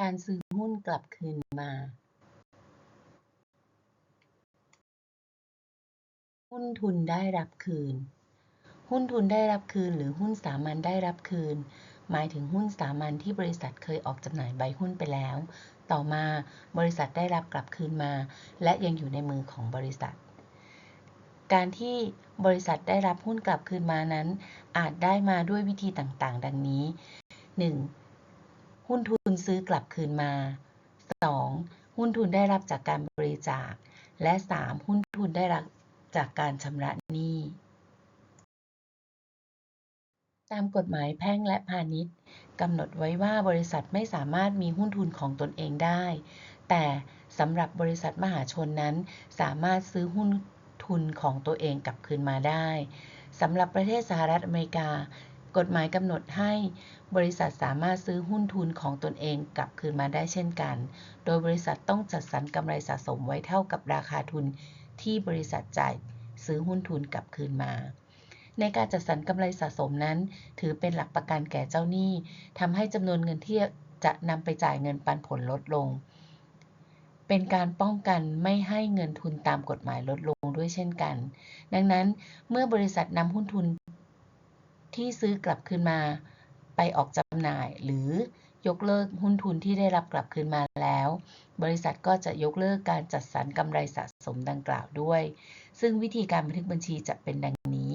การซื้อหุ้นกลับคืนมา หุ้นทุนได้รับคืน หุ้นทุนได้รับคืน หรือหุ้นสามัญได้รับคืน หมายถึงหุ้นสามัญที่บริษัทเคยออกจำหน่ายใบหุ้นไปแล้ว ต่อมาบริษัทได้รับกลับคืนมา และยังอยู่ในมือของบริษัท การที่บริษัทได้รับหุ้นกลับคืนมานั้น อาจได้มาด้วยวิธีต่างๆ ดังนี้ 1. หุ้นทุนซื้อกลับคืนมา 2. หุ้นทุนได้รับจากการบริจาค และ 3. หุ้นทุนได้รับจากการชำระหนี้ ตามกฎหมายแพ่งและพาณิชย์กำหนดไว้ว่าบริษัทไม่สามารถมีหุ้นทุนของตนเองได้ แต่สำหรับบริษัทมหาชนนั้น สามารถซื้อหุ้นทุนของตัวเองกลับคืนมาได้สำหรับประเทศสหรัฐอเมริกา กฎหมายกำหนดให้บริษัทสามารถซื้อหุ้นทุนของตนเองกลับคืนมาได้เช่นกัน โดยบริษัทต้องจัดสรรกำไรสะสมไว้เท่ากับราคาทุนที่บริษัทจ่ายซื้อหุ้นทุนกลับคืนมา ในการจัดสรรกำไรสะสมนั้น ถือเป็นหลักประกันแก่เจ้าหนี้ทำให้จำนวนเงินที่จะนำไปจ่ายเงินปันผลลดลง เป็นการป้องกันไม่ให้เงินทุนตามกฎหมายลดลงด้วยเช่นกัน ดังนั้นเมื่อบริษัทนำหุ้นทุน ที่ซื้อกลับคืนมาไปออกจำหน่าย หรือยกเลิกหุ้นทุนที่ได้รับกลับคืนมาแล้ว บริษัทก็จะยกเลิกการจัดสรรกำไรสะสมดังกล่าวด้วย ซึ่งวิธีการบันทึกบัญชีจะเป็นดังนี้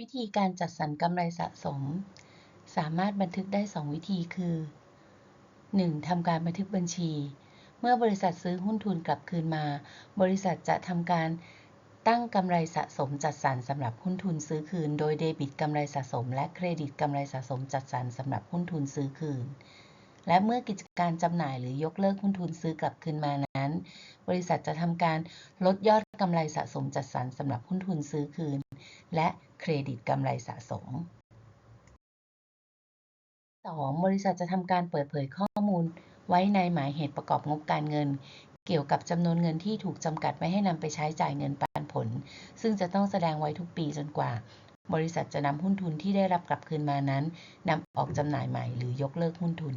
วิธีการจัดสรรกำไรสะสม สามารถบันทึกได้ 2 วิธีคือ 1. ทำการบันทึกบัญชี เมื่อบริษัทซื้อหุ้นทุนกลับคืนมา บริษัทจะทำการ ตั้งกำไรสะสมจัดสรรสำหรับหุ้นทุนซื้อคืน โดยเดบิตกำไรสะสม และเครดิตกำไรสะสมจัดสรรสำหรับหุ้นทุนซื้อคืน และเมื่อกิจการจำหน่ายหรือยกเลิกหุ้นทุนซื้อกลับคืนมานั้น บริษัทจะทำการลดยอดกำไรสะสมจัดสรรสำหรับหุ้นทุนซื้อคืน และเครดิตกำไรสะสม 2. บริษัทจะทำการเปิดเผยข้อมูล ไว้ในหมายเหตุประกอบงบการเงิน เกี่ยวกับจำนวนเงินที่ถูกจำกัดไม่ให้นำไปใช้จ่ายเงินปัน ผล ซึ่งจะต้องแสดงไว้ทุกปีจนกว่า บริษัทจะนำหุ้นทุนที่ได้รับกลับคืนมานั้นนำออกจำหน่ายใหม่หรือยกเลิกหุ้นทุน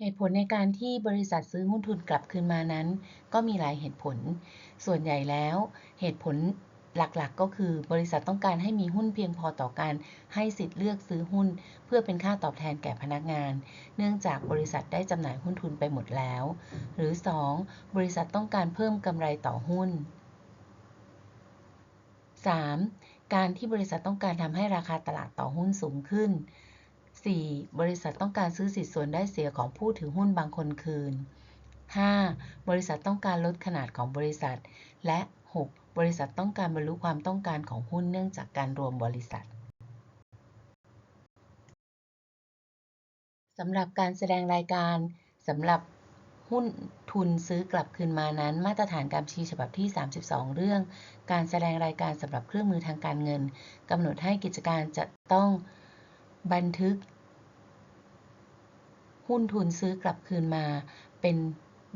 เหตุผลในการที่บริษัทซื้อหุ้นทุนกลับคืนมานั้น ก็มีหลายเหตุผล ส่วนใหญ่แล้ว เหตุผล หลักๆ ก็คือบริษัทต้องการให้มีหุ้นเพียงพอต่อการให้สิทธิ์เลือกซื้อหุ้น เพื่อเป็นค่าตอบแทนแก่พนักงาน เนื่องจากบริษัทได้จำหน่ายหุ้นทุนไปหมดแล้ว หรือ 2. บริษัทต้องการเพิ่มกำไรต่อหุ้น 3. การที่บริษัทต้องการทำให้ราคาตลาดต่อหุ้นสูงขึ้น 4. บริษัทต้องการซื้อสิทธิส่วนได้เสียของผู้ถือหุ้นบางคนคืน 5. บริษัทต้องการลดขนาดของบริษัท และ 6. บริษัทต้องการบรรลุความต้องการของหุ้นเนื่องจากการรวมบริษัทสำหรับการแสดงรายการสำหรับหุ้นทุนซื้อกลับคืนมานั้น มาตรฐานการบัญชีฉบับที่ 32 เรื่อง การแสดงรายการสำหรับเครื่องมือทางการเงินกำหนดให้กิจการจะต้องบันทึก หุ้นทุนซื้อกลับคืนมาเป็น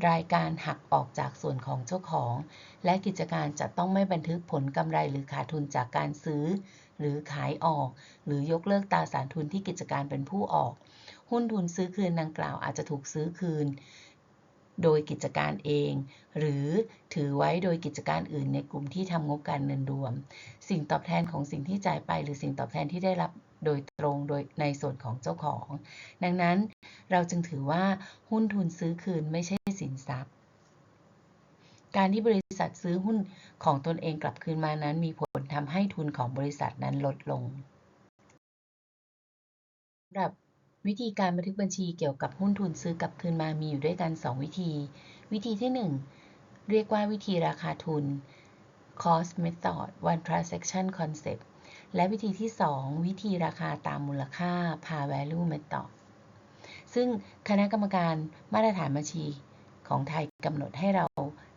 รายการหักออกจากส่วนของเจ้าของ และกิจการจะต้องไม่บันทึกผลกำไรหรือขาดทุนจากการซื้อ หรือขายออก หรือยกเลิกตราสารทุนที่กิจการเป็นผู้ออก หุ้นทุนซื้อคืนดังกล่าวอาจจะถูกซื้อคืน โดยกิจการเอง หรือถือไว้โดยกิจการอื่นในกลุ่มที่ทำงบการเงินรวม สิ่งตอบแทนของสิ่งที่จ่ายไป หรือสิ่งตอบแทนที่ได้รับโดยตรงโดยในส่วนของเจ้าของ ดังนั้นเราจึงถือว่าหุ้นทุนซื้อคืนไม่ใช่สินทรัพย์ การที่บริษัทซื้อหุ้นของตนเองกลับคืนมานั้น มีผลทำให้ทุนของบริษัทนั้นลดลงสำหรับ วิธีการบันทึกบัญชีเกี่ยวกับหุ้นทุนซื้อกลับคืนมามีอยู่ด้วยกัน 2 วิธี วิธีที่ 1 เรียกว่าวิธีราคาทุน cost method one transaction concept และวิธีที่ 2 วิธีราคาตามมูลค่า par value method ซึ่งคณะกรรมการมาตรฐานบัญชีของไทยกำหนดให้เรา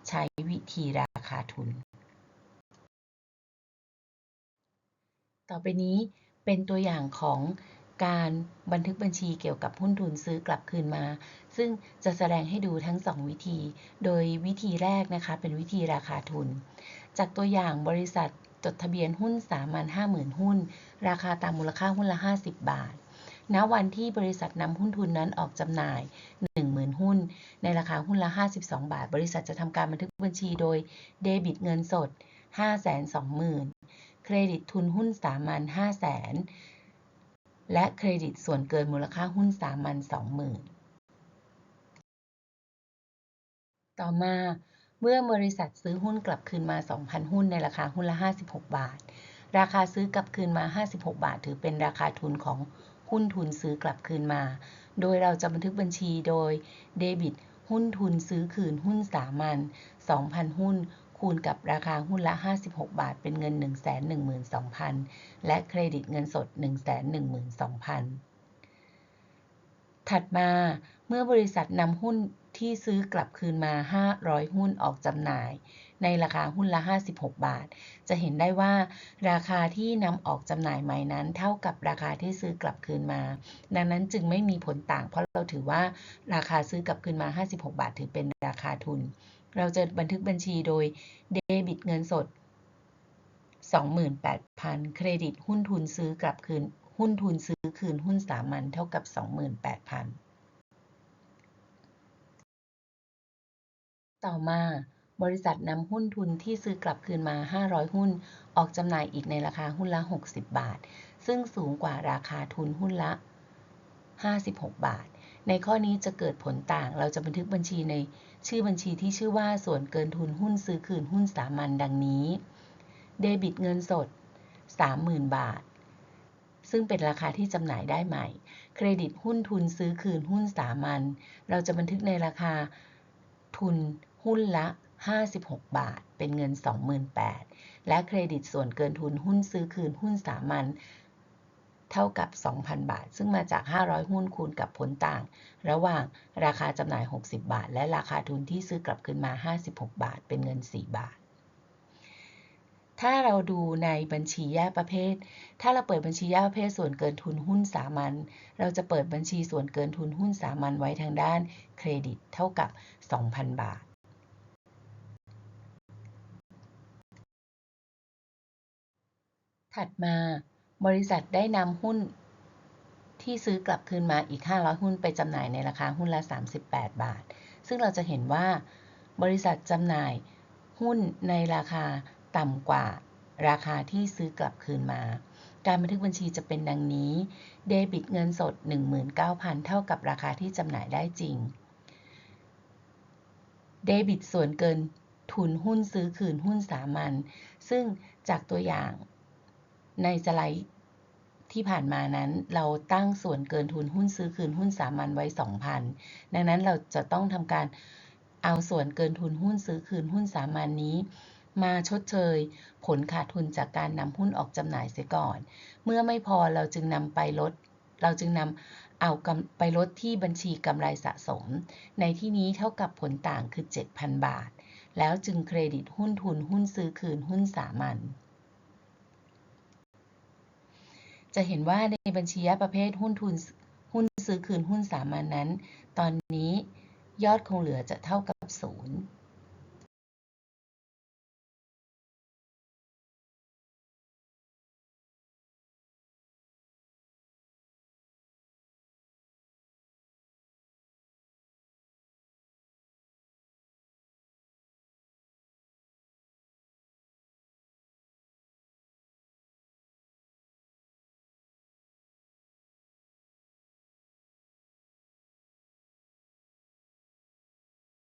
ใช้วิธีราคาทุน ต่อไปนี้เป็นตัวอย่างของ การบันทึกบัญชีเกี่ยวกับหุ้นทุนซื้อกลับคืนมา ซึ่งจะแสดงให้ดูทั้ง 2 วิธี โดยวิธีแรกนะคะ เป็นวิธีราคาทุน จากตัวอย่างบริษัทจดทะเบียนหุ้นสามัญ50,000 หุ้น ราคาตามมูลค่าหุ้นละ 50 บาท ณ วันที่บริษัทนำหุ้นทุนนั้นออกจำหน่าย 10,000 หุ้น ในราคาหุ้นละ 52 บาท บริษัทจะทำการบันทึกบัญชีโดยเดบิตเงินสด 520,000 เครดิตทุนหุ้นสามัญ500,000 และเครดิตส่วนเกินมูลค่าหุ้นสามัญ20,000 ต่อมาเมื่อบริษัทซื้อหุ้นกลับคืนมา 2,000 หุ้นในราคาหุ้นละ 56 บาท ราคาซื้อกลับคืนมา 56 บาท ถือเป็นราคาทุนของหุ้นทุนซื้อกลับคืนมา โดยเราจะบันทึกบัญชีโดยเดบิต หุ้นทุนซื้อคืนหุ้นสามัญ2,000 หุ้น คูณกับราคาหุ้นละ 56 บาท เป็นเงิน 112,000 และเครดิตเงินสด 112,000 ถัดมาเมื่อบริษัทนำหุ้นที่ซื้อกลับคืนมา 500 หุ้นออกจำหน่าย ในราคาหุ้นละ 56 บาท จะเห็นได้ว่า ราคาที่นำออกจำหน่ายใหม่นั้น เท่ากับราคาที่ซื้อกลับคืนมา ดังนั้นจึงไม่มีผลต่าง เพราะเราถือว่าราคาซื้อกลับคืนมา 56 บาท ถือเป็นราคาทุน เราจะบันทึกบัญชีโดยเดบิตเงินสด 28,000 เครดิตหุ้นทุนซื้อกลับคืน หุ้นทุนซื้อคืนหุ้นสามัญเท่ากับ 28,000 ต่อมาบริษัทนำหุ้นทุนที่ซื้อกลับคืนมา 500 หุ้น ออกจำหน่ายอีกในราคาหุ้นละ 60 บาท ซึ่งสูงกว่าราคาทุนหุ้นละ 56 บาท ในข้อนี้จะเกิดผลต่าง เราจะบันทึกบัญชีในชื่อบัญชีที่ชื่อว่าส่วนเกินทุนหุ้นซื้อคืนหุ้นสามัญดังนี้ เดบิตเงินสด 30,000 บาท ซึ่งเป็นราคาที่จำหน่ายได้ใหม่ เครดิตหุ้นทุนซื้อคืนหุ้นสามัญ เราจะบันทึกในราคาทุนหุ้นละ 56 บาท เป็นเงิน 28,000และเครดิตส่วนเกินทุนหุ้นซื้อคืนหุ้นสามัญ เท่ากับ 2,000 บาท ซึ่งมาจาก 500 หุ้นคูณกับผลต่าง ระหว่างราคาจำหน่าย 60 บาท และราคาทุนที่ซื้อกลับคืนมา 56 บาท เป็นเงิน 4 บาท ถ้าเราดูในบัญชีแยกประเภท ถ้าเราเปิดบัญชีแยกประเภทส่วนเกินทุนหุ้นสามัญ เราจะเปิดบัญชีส่วนเกินทุนหุ้นสามัญไว้ทางด้านเครดิตเท่ากับ 2,000 บาทถัดมา บริษัทได้นำหุ้นที่ซื้อกลับคืนมาอีก 500 หุ้นไปจำหน่ายในราคาหุ้นละ 38 บาท ซึ่งเราจะเห็นว่า บริษัทจำหน่ายหุ้นในราคาต่ำกว่าราคาที่ซื้อกลับคืนมา การบันทึกบัญชีจะเป็นดังนี้ เดบิตเงินสด 19,000 เท่ากับราคาที่จำหน่ายได้จริง เดบิตส่วนเกินทุนหุ้นซื้อคืนหุ้นสามัญ ซึ่งจากตัวอย่าง ในสไลด์ที่ผ่านมานั้นเราตั้งส่วนเกินทุนหุ้นซื้อคืนหุ้นสามัญไว้ 2,000 ดังนั้นเราจะต้องทำการเอาส่วนเกินทุนหุ้นซื้อคืนหุ้นสามัญนนี้ มาชดเชย ผลขาดทุนจากการนำหุ้นออกจำหน่ายเสียก่อน เมื่อไม่พอเราจึงนำไปลด เราจึงนำเอาไปลดที่บัญชีกำไรสะสม ในที่นี้เท่ากับผลต่างคือ 7,000 บาท แล้วจึงเครดิตหุ้นทุนหุ้นซื้อคืนหุ้นสามัญ จะเห็นว่าในบัญชีประเภทหุ้นทุนหุ้นซื้อคืนหุ้นสามัญนนั้น ตอนนี้ยอดคงเหลือจะเท่ากับศูนย์